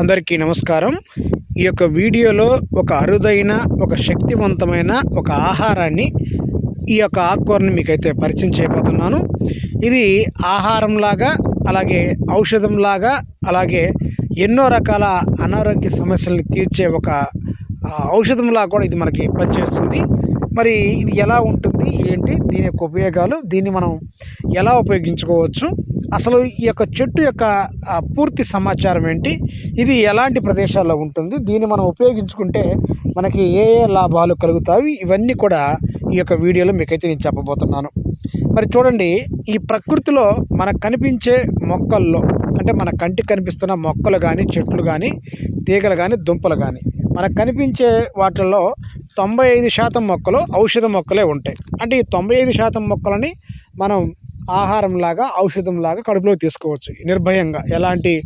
అందరికీ నమస్కారం. ఈ యొక్క వీడియోలో ఒక అరుదైన ఒక శక్తివంతమైన ఒక ఆహారాన్ని ఈ యొక్క ఆకుకూరని మీకైతే పరిచయం చేయబోతున్నాను. ఇది ఆహారంలాగా అలాగే ఔషధంలాగా అలాగే ఎన్నో రకాల అనారోగ్య సమస్యల్ని తీర్చే ఒక ఔషధంలా కూడా ఇది మనకి పనిచేస్తుంది. మరి ఇది ఎలా ఉంటుంది ఏంటి దీని యొక్క ఉపయోగాలు దీన్ని మనం ఎలా ఉపయోగించుకోవచ్చు? అసలు ఈ యొక్క చెట్టు యొక్క పూర్తి సమాచారం ఏంటి? ఇది ఎలాంటి ప్రదేశాల్లో ఉంటుంది? దీన్ని మనం ఉపయోగించుకుంటే మనకి ఏ ఏ లాభాలు కలుగుతాయి? ఇవన్నీ కూడా ఈ యొక్క వీడియోలో మీకైతే నేను చెప్పబోతున్నాను. మరి చూడండి ఈ ప్రకృతిలో మనకు కనిపించే మొక్కల్లో అంటే మన కంటికి కనిపిస్తున్న మొక్కలు కానీ చెట్లు కానీ తీగలు కానీ దుంపలు కానీ మనకు కనిపించే వాటిల్లో తొంభై ఐదు శాతం మొక్కలు ఔషధ మొక్కలే ఉంటాయి. అంటే ఈ తొంభై ఐదు శాతం మొక్కలని మనం ఆహారంలాగా ఔషధంలాగా కడుపులో తీసుకోవచ్చు. నిర్భయంగా. ఎలాంటి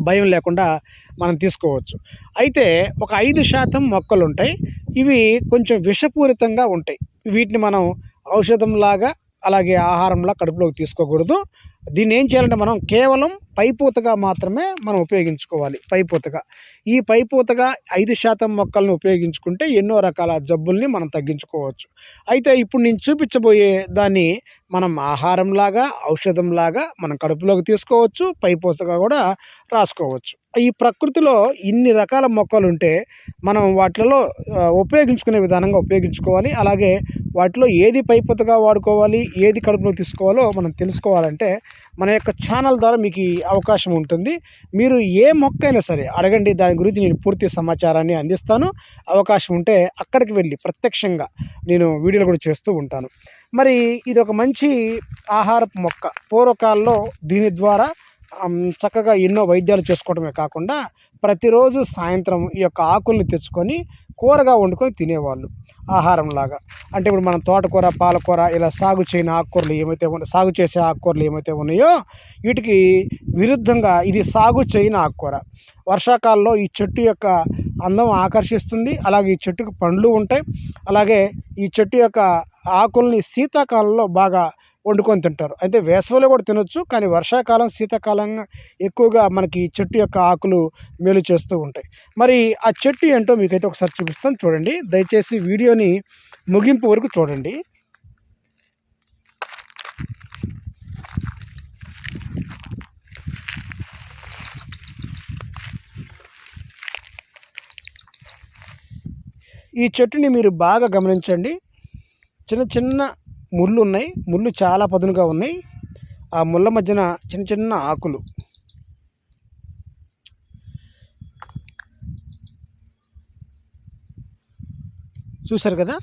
భయం లేకుండా మనం తీసుకోవచ్చు. అయితే ఒక ఐదు శాతం మొక్కలు ఉంటాయి ఇవి కొంచెం విషపూరితంగా ఉంటాయి. వీటిని మనం ఔషధంలాగా అలాగే ఆహారంలా కడుపులోకి తీసుకోకూడదు. దీన్ని ఏం చేయాలంటే మనం కేవలం పైపూతగా మాత్రమే మనం ఉపయోగించుకోవాలి పైపూతగా. ఈ పైపూతగా ఐదు శాతం మొక్కలను ఉపయోగించుకుంటే ఎన్నో రకాల జబ్బుల్ని మనం తగ్గించుకోవచ్చు. అయితే ఇప్పుడు నేను చూపించబోయే దాన్ని మనం ఆహారంలాగా ఔషధంలాగా మనం కడుపులోకి తీసుకోవచ్చు పైపూతగా కూడా రాసుకోవచ్చు. ఈ ప్రకృతిలో ఇన్ని రకాల మొక్కలు ఉంటే మనం వాటిలో ఉపయోగించుకునే విధానంగా ఉపయోగించుకోవాలి. అలాగే వాటిలో ఏది పైపొతగా వాడుకోవాలి ఏది కడుపులో తీసుకోవాలో మనం తెలుసుకోవాలంటే మన యొక్క ఛానల్ ద్వారా మీకు ఈ అవకాశం ఉంటుంది. మీరు ఏ మొక్క అయినా సరే అడగండి దాని గురించి నేను పూర్తి సమాచారాన్ని అందిస్తాను. అవకాశం ఉంటే అక్కడికి వెళ్ళి ప్రత్యక్షంగా నేను వీడియోలు కూడా చేస్తూ ఉంటాను. మరి ఇది ఒక మంచి ఆహారపు మొక్క. పూర్వకాలంలో దీని ద్వారా చక్కగా ఎన్నో వైద్యాలు చేసుకోవడమే కాకుండా ప్రతిరోజు సాయంత్రం ఈ యొక్క ఆకుల్ని తెచ్చుకొని కూరగా వండుకొని తినేవాళ్ళు ఆహారంలాగా. అంటే ఇప్పుడు మనం తోటకూర పాలకూర ఇలా సాగు చేయని ఆకుకూరలు ఏమైతే ఉన్నాయో సాగు చేసే ఆకుకూరలు ఏమైతే ఉన్నాయో వీటికి విరుద్ధంగా ఇది సాగు చేయని ఆకుకూర. వర్షాకాలంలో ఈ చెట్టు యొక్క అందం ఆకర్షిస్తుంది. అలాగే ఈ చెట్టుకు పండ్లు ఉంటాయి. అలాగే ఈ చెట్టు యొక్క ఆకుల్ని శీతాకాలంలో బాగా వండుకొని తింటారు. అయితే వేసవిలో కూడా తినొచ్చు కానీ వర్షాకాలం శీతాకాలం ఎక్కువగా మనకి ఈ చెట్టు యొక్క ఆకులు మేలు చేస్తూ ఉంటాయి. మరి ఆ చెట్టు ఏంటో మీకైతే ఒకసారి చూపిస్తాను చూడండి. దయచేసి వీడియోని ముగింపు వరకు చూడండి. ఈ చెట్టుని మీరు బాగా గమనించండి. చిన్న చిన్న ముళ్ళు ఉన్నాయి ముళ్ళు చాలా పదునుగా ఉన్నాయి. ఆ ముళ్ళ మధ్యన చిన్న చిన్న ఆకులు. చూశారు కదా?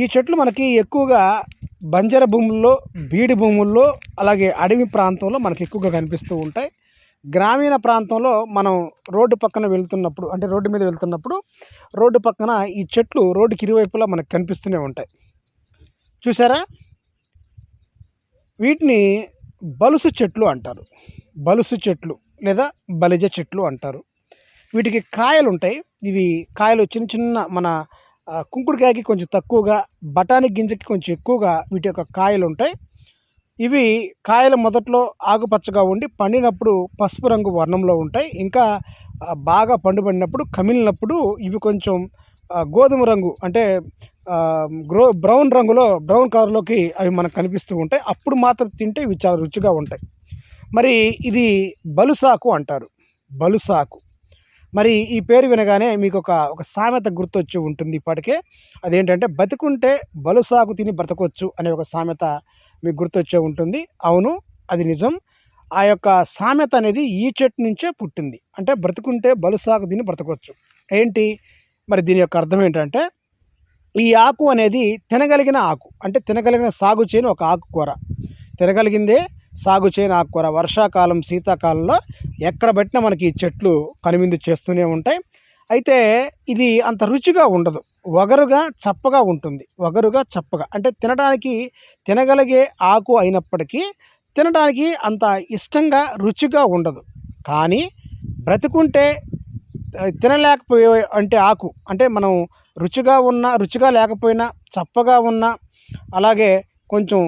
ఈ చెట్లు మనకి ఎక్కువగా బంజర భూముల్లో బీడి భూముల్లో అలాగే అడవి ప్రాంతంలో మనకి ఎక్కువగా కనిపిస్తూ ఉంటాయి. గ్రామీణ ప్రాంతంలో మనం రోడ్డు పక్కన వెళ్తున్నప్పుడు అంటే రోడ్డు మీద వెళ్తున్నప్పుడు రోడ్డు పక్కన ఈ చెట్లు రోడ్డుకి ఇరువైపులా మనకు కనిపిస్తూనే ఉంటాయి. చూసారా వీటిని బలుసు చెట్లు అంటారు. బలుసు చెట్లు లేదా బలిజ చెట్లు అంటారు. వీటికి కాయలు ఉంటాయి. ఇవి కాయలు చిన్న చిన్న మన కుంకుడుకాయకి కొంచెం తక్కువగా బఠానీ గింజకి కొంచెం ఎక్కువగా వీటి యొక్క కాయలు ఉంటాయి. ఇవి కాయలు మొదట్లో ఆకుపచ్చగా ఉండి పండినప్పుడు పసుపు రంగు వర్ణంలో ఉంటాయి. ఇంకా బాగా పండుబడినప్పుడు కమిలినప్పుడు ఇవి కొంచెం గోధుమ రంగు అంటే గ్రో బ్రౌన్ రంగులో బ్రౌన్ కలర్లోకి అవి మనకు కనిపిస్తూ ఉంటాయి. అప్పుడు మాత్రం తింటే ఇవి చాలా రుచిగా ఉంటాయి. మరి ఇది బలుసాకు అంటారు. బలుసాకు. మరి ఈ పేరు వినగానే మీకు ఒక ఒక సామెత గుర్తొచ్చి ఉంటుంది ఇప్పటికే. అదేంటంటే బతికుంటే బలుసాకు తిని బ్రతకొచ్చు అనే ఒక సామెత మీకు గుర్తొచ్చే ఉంటుంది. అవును అది నిజం. ఆ యొక్క సామెత అనేది ఈ చెట్టు నుంచే పుట్టింది. అంటే బ్రతుకుంటే బలుసాగు దీన్ని బ్రతకొచ్చు. ఏంటి? మరి దీని యొక్క అర్థం ఏంటంటే ఈ ఆకు అనేది తినగలిగిన ఆకు. అంటే తినగలిగిన సాగు చేయని ఒక ఆకుకూర తినగలిగిందే సాగు చేయని ఆకుకూర వర్షాకాలం శీతాకాలంలో ఎక్కడ పెట్టినా మనకి ఈ చెట్లు కనువిందు చేస్తూనే ఉంటాయి. అయితే ఇది అంత రుచిగా ఉండదు. వగరుగా చప్పగా ఉంటుంది. వగరుగా చప్పగా. అంటే తినడానికి తినగలిగే ఆకు అయినప్పటికీ తినడానికి అంత ఇష్టంగా రుచిగా ఉండదు. కానీ బ్రతుకుంటే తినలేకపోయే అంటే ఆకు. అంటే మనం రుచిగా ఉన్న రుచిగా లేకపోయినా చప్పగా ఉన్నా అలాగే కొంచెం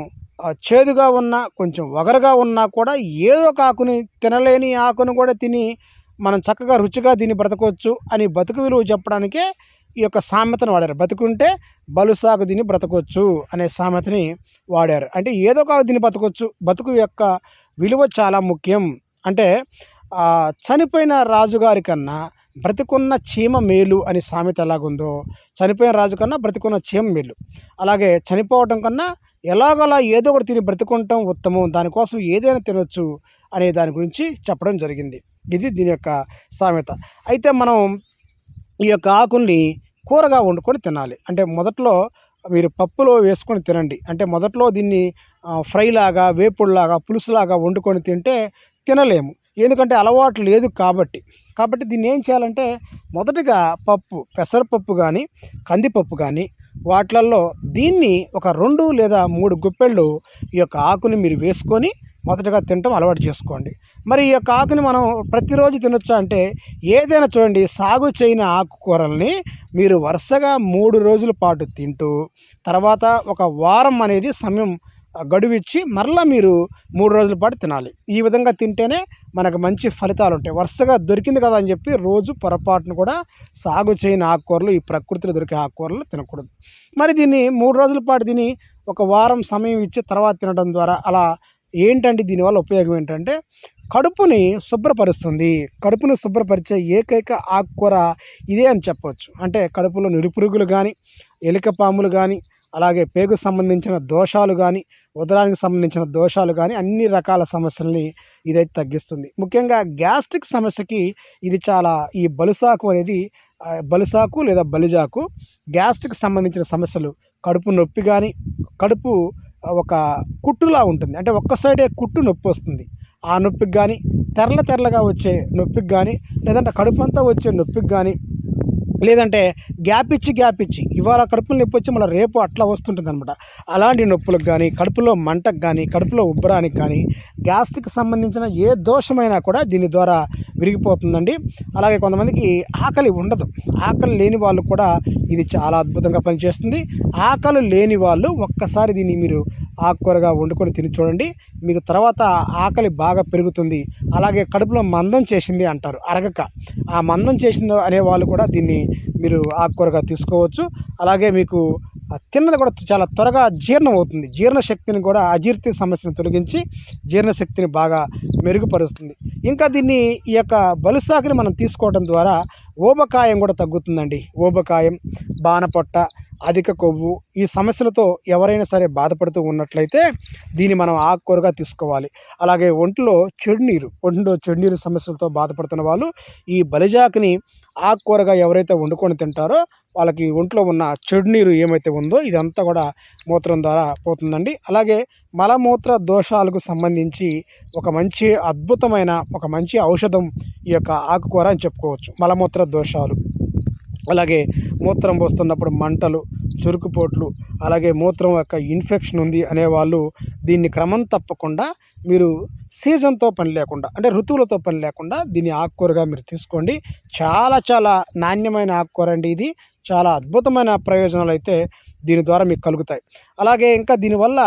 చేదుగా ఉన్నా కొంచెం వగరుగా ఉన్నా కూడా ఏదో ఒక ఆకుని తినలేని ఆకును కూడా తిని మనం చక్కగా రుచిగా దీన్ని బ్రతకవచ్చు అని బతుకు విలువ చెప్పడానికే ఈ యొక్క సామెతను వాడారు. బతుకుంటే బలుసాగు దీన్ని బ్రతకొచ్చు అనే సామెతని వాడారు. అంటే ఏదో ఒక దీన్ని బ్రతకవచ్చు బతుకు యొక్క విలువ చాలా ముఖ్యం. అంటే చనిపోయిన రాజుగారి కన్నా బ్రతికున్న చీమ మేలు అని సామెత ఎలాగుందో చనిపోయిన రాజు కన్నా బ్రతికున్న చీమ మేలు. అలాగే చనిపోవటం కన్నా ఎలాగోలా ఏదో ఒకటి తిని బ్రతుకుంటాం ఉత్తమం. దానికోసం ఏదైనా తినొచ్చు అనే దాని గురించి చెప్పడం జరిగింది. ఇది దీని యొక్క సామెత. అయితే మనం ఈ యొక్క ఆకుల్ని కూరగా వండుకొని తినాలి. అంటే మొదట్లో మీరు పప్పులో వేసుకొని తినండి. అంటే మొదట్లో దీన్ని ఫ్రైలాగా ఫ్రై లాగా వేపుడులాగా పులుసులాగా వండుకొని తింటే తినలేము. ఎందుకంటే అలవాటు లేదు కాబట్టి. కాబట్టి దీన్ని ఏం చేయాలంటే మొదటగా పప్పు పెసరపప్పు కానీ కందిపప్పు కానీ వాటిలల్లో దీన్ని ఒక రెండు లేదా మూడు గుప్పెళ్ళు ఈ యొక్క ఆకుని మీరు వేసుకొని మొదటగా తినటం అలవాటు చేసుకోండి. మరి ఈ యొక్క ఆకుని మనం ప్రతిరోజు తినొచ్చా అంటే ఏదైనా చూడండి సాగు చేయని ఆకుకూరల్ని మీరు వరుసగా మూడు రోజుల పాటు తింటూ తర్వాత ఒక వారం అనేది సమయం గడువిచ్చి మరలా మీరు మూడు రోజుల పాటు తినాలి. ఈ విధంగా తింటేనే మనకు మంచి ఫలితాలు ఉంటాయి. వరుసగా దొరికింది కదా అని చెప్పి రోజు పొరపాటును కూడా సాగు చేయని ఆకుకూరలు ఈ ప్రకృతిలో దొరికే ఆకుకూరలు తినకూడదు. మరి దీన్ని మూడు రోజుల పాటు తిని ఒక వారం సమయం ఇచ్చి తర్వాత తినడం ద్వారా అలా ఏంటంటే దీనివల్ల ఉపయోగం ఏంటంటే కడుపుని శుభ్రపరుస్తుంది. కడుపును శుభ్రపరిచే ఏకైక ఆకుకూర ఇదే అని చెప్పవచ్చు అంటే కడుపులో నిరుపురుగులు కానీ ఎలిక పాములు కానీ అలాగే పేగు సంబంధించిన దోషాలు కానీ ఉదరానికి సంబంధించిన దోషాలు కానీ అన్ని రకాల సమస్యల్ని ఇదైతే తగ్గిస్తుంది. ముఖ్యంగా గ్యాస్ట్రిక్ సమస్యకి ఇది చాలా ఈ బలుసాకు అనేది బలుసాకు లేదా బలిజాకు గ్యాస్ట్రిక్ సంబంధించిన సమస్యలు. కడుపు నొప్పి కానీ కడుపు ఒక కుట్టులా ఉంటుంది. అంటే ఒక్క సైడే కుట్టు నొప్పి వస్తుంది. ఆ నొప్పికి కానీ తెరల తెరలుగా వచ్చే నొప్పికి కానీ లేదంటే కడుపు అంతా వచ్చే నొప్పికి కానీ లేదంటే గ్యాప్ ఇచ్చి గ్యాప్ ఇచ్చి ఇవాళ కడుపులో నొప్పి వచ్చి మళ్ళీ రేపు అట్లా వస్తుంటుంది అనమాట అలాంటి నొప్పులకు కానీ కడుపులో మంటకు కానీ కడుపులో ఉబ్బరానికి కానీ గ్యాస్ట్రిక్ సంబంధించిన ఏ దోషమైనా కూడా దీని ద్వారా విరిగిపోతుందండి. అలాగే కొంతమందికి ఆకలి ఉండదు. ఆకలి లేని వాళ్ళు కూడా ఇది చాలా అద్భుతంగా పనిచేస్తుంది. ఆకలి లేని వాళ్ళు ఒక్కసారి దీన్ని మీరు ఆకుకూరగా వండుకొని తిని చూడండి. మీకు తర్వాత ఆకలి బాగా పెరుగుతుంది. అలాగే కడుపులో మందం చేసింది అంటారు. అరగక. ఆ మందం చేసిందో అనే వాళ్ళు కూడా దీన్ని మీరు ఆకుకూరగా తీసుకోవచ్చు. అలాగే మీకు తిన్నది కూడా చాలా త్వరగా జీర్ణం అవుతుంది. జీర్ణశక్తిని కూడా అజీర్తి సమస్యను తొలగించి జీర్ణశక్తిని బాగా మెరుగుపరుస్తుంది. ఇంకా దీన్ని ఈ యొక్క బలుసాకుని మనం తీసుకోవడం ద్వారా ఊబకాయం కూడా తగ్గుతుందండి. ఊబకాయం బాణపొట్ట అధిక కొవ్వు ఈ సమస్యలతో ఎవరైనా సరే బాధపడుతూ ఉన్నట్లయితే దీన్ని మనం ఆకుకూరగా తీసుకోవాలి. అలాగే ఒంట్లో చెడునీరు ఒంట్లో చెడునీరు సమస్యలతో బాధపడుతున్న వాళ్ళు ఈ బలిజాకుని ఆకుకూరగా ఎవరైతే వండుకొని తింటారో వాళ్ళకి ఒంట్లో ఉన్న చెడునీరు ఏమైతే ఉందో ఇదంతా కూడా మూత్రం ద్వారా పోతుందండి. అలాగే మలమూత్ర దోషాలకు సంబంధించి ఒక మంచి అద్భుతమైన ఒక మంచి ఔషధం ఈ యొక్క ఆకుకూర అని చెప్పుకోవచ్చు. మలమూత్ర దోషాలు. అలాగే మూత్రం పోస్తున్నప్పుడు మంటలు చురుకుపోట్లు అలాగే మూత్రం యొక్క ఇన్ఫెక్షన్ ఉంది అనేవాళ్ళు దీన్ని క్రమం తప్పకుండా మీరు సీజన్తో పని లేకుండా అంటే ఋతువులతో పని లేకుండా దీన్ని ఆకుకూరగా మీరు తీసుకోండి. చాలా చాలా నాణ్యమైన ఆకుకూర అండి ఇది. చాలా అద్భుతమైన ప్రయోజనాలు అయితే దీని ద్వారా మీకు కలుగుతాయి. అలాగే ఇంకా దీనివల్ల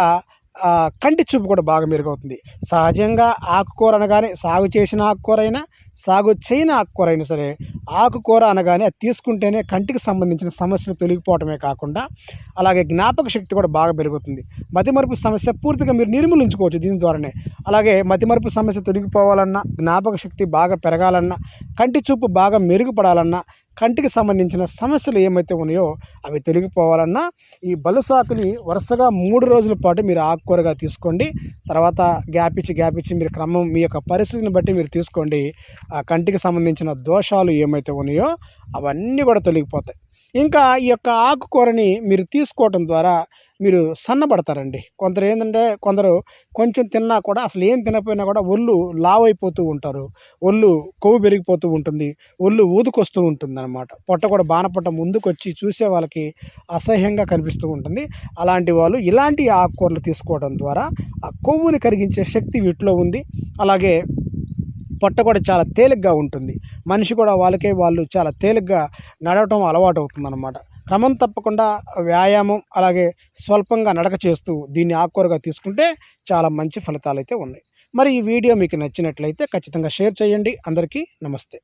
కంటి చూపు కూడా బాగా మెరుగవుతుంది. సహజంగా ఆకుకూర అనగానే సాగు చేసిన ఆకుకూర అయినా సాగు చేయని ఆకుకూర అయినా సరే ఆకుకూర అనగానే అది తీసుకుంటేనే కంటికి సంబంధించిన సమస్యలు తొలగిపోవటమే కాకుండా అలాగే జ్ఞాపక శక్తి కూడా బాగా పెరుగుతుంది. మతిమరుపు సమస్య పూర్తిగా మీరు నిర్మూలించుకోవచ్చు దీని ద్వారానే. అలాగే మతిమరుపు సమస్య తొలగిపోవాలన్నా జ్ఞాపక శక్తి బాగా పెరగాలన్నా కంటి చూపు బాగా మెరుగుపడాలన్నా కంటికి సంబంధించిన సమస్యలు ఏమైతే ఉన్నాయో అవి తొలగిపోవాలన్నా ఈ బలుసాకుని వరుసగా మూడు రోజుల పాటు మీరు ఆకుకూరగా తీసుకోండి. తర్వాత గ్యాప్ ఇచ్చి గ్యాప్ ఇచ్చి మీరు క్రమం మీ యొక్క పరిస్థితిని బట్టి మీరు తీసుకోండి. ఆ కంటికి సంబంధించిన దోషాలు ఏమైతే ఉన్నాయో అవన్నీ కూడా తొలగిపోతాయి. ఇంకా ఈ యొక్క ఆకుకూరని మీరు తీసుకోవటం ద్వారా మీరు సన్నబడతారండి. కొందరు ఏంటంటే కొందరు కొంచెం తిన్నా కూడా అసలు ఏం తినకపోయినా కూడా ఒళ్ళు లావ్ అయిపోతూ ఉంటారు. ఒళ్ళు కొవ్వు పెరిగిపోతూ ఉంటుంది. ఒళ్ళు ఊదుకొస్తూ ఉంటుంది అనమాట పొట్ట కూడా బాణపట్ట ముందుకు వచ్చి చూసే వాళ్ళకి అసహ్యంగా కనిపిస్తూ ఉంటుంది. అలాంటి వాళ్ళు ఇలాంటి ఆకుకూరలు తీసుకోవడం ద్వారా ఆ కొవ్వుని కరిగించే శక్తి వీటిలో ఉంది. అలాగే పొట్ట కూడా చాలా తేలిగ్గా ఉంటుంది. మనిషి కూడా వాళ్ళకే వాళ్ళు చాలా తేలిగ్గా నడవటం అలవాటు అవుతుంది అనమాట క్రమం తప్పకుండా వ్యాయామం అలాగే స్వల్పంగా నడక చేస్తూ దీన్ని ఆకుకూరగా తీసుకుంటే చాలా మంచి ఫలితాలు అయితే ఉన్నాయి. మరి ఈ వీడియో మీకు నచ్చినట్లయితే ఖచ్చితంగా షేర్ చేయండి. అందరికీ నమస్తే.